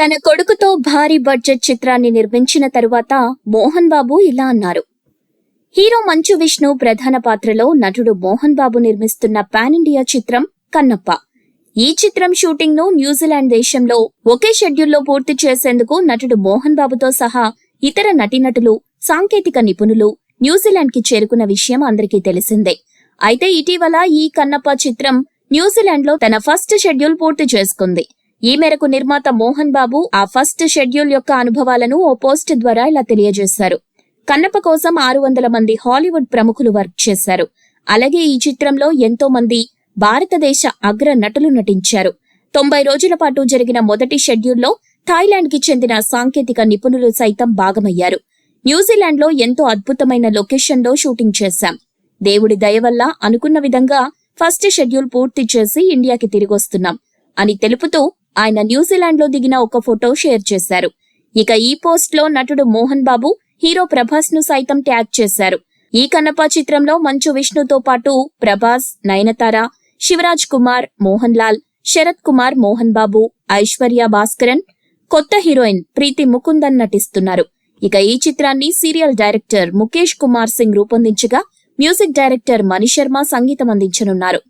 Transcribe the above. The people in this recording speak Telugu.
తన కొడుకుతో భారీ బడ్జెట్ చిత్రాన్ని నిర్మించిన తరువాత మోహన్ బాబు ఇలా అన్నారు. హీరో మంచు విష్ణు ప్రధాన పాత్రలో నటుడు మోహన్ బాబు నిర్మిస్తున్న పాన్ ఇండియా చిత్రం కన్నప్ప. ఈ చిత్రం షూటింగ్ను న్యూజిలాండ్ దేశంలో ఒకే షెడ్యూల్లో పూర్తి చేసేందుకు నటుడు మోహన్ బాబుతో సహా ఇతర నటీనటులు సాంకేతిక నిపుణులు న్యూజిలాండ్కి చేరుకున్న విషయం అందరికీ తెలిసిందే. అయితే ఇటీవల ఈ కన్నప్ప చిత్రం న్యూజిలాండ్లో తన ఫస్ట్ షెడ్యూల్ పూర్తి చేసుకుంది. ఈ మేరకు నిర్మాత మోహన్ బాబు ఆ ఫస్ట్ షెడ్యూల్ యొక్క అనుభవాలను ఓ పోస్ట్ ద్వారా ఇలా తెలియజేశారు. కన్నప్ప కోసం ఆరు వందల మంది హాలీవుడ్ ప్రముఖులు వర్క్ చేశారు. అలాగే ఈ చిత్రంలో ఎంతో మంది భారతదేశ అగ్ర నటులు నటించారు. తొంభై రోజుల పాటు జరిగిన మొదటి షెడ్యూల్లో థాయిలాండ్కి చెందిన సాంకేతిక నిపుణులు సైతం భాగమయ్యారు. న్యూజిలాండ్లో ఎంతో అద్భుతమైన లొకేషన్లో షూటింగ్ చేశాం. దేవుడి దయ వల్ల అనుకున్న విధంగా ఫస్ట్ షెడ్యూల్ పూర్తి చేసి ఇండియాకి తిరిగొస్తున్నాం అని తెలుపుతూ ఆయన న్యూజిలాండ్లో దిగిన ఒక ఫోటో షేర్ చేశారు. ఇక ఈ పోస్ట్లో నటుడు మోహన్ బాబు హీరో ప్రభాస్ను సైతం ట్యాగ్ చేశారు. ఈ కన్నప్ప చిత్రంలో మంచు విష్ణుతో పాటు ప్రభాస్ నయనతార శివరాజ్ కుమార్ మోహన్ లాల్ శరత్ కుమార్ మోహన్ బాబు ఐశ్వర్య భాస్కరన్ కొత్త హీరోయిన్ ప్రీతి ముకుందన్ నటిస్తున్నారు. ఇక ఈ చిత్రాన్ని సీరియల్ డైరెక్టర్ ముఖేష్ కుమార్ సింగ్ రూపొందించగా మ్యూజిక్ డైరెక్టర్ మణిశర్మ సంగీతం అందించనున్నారు.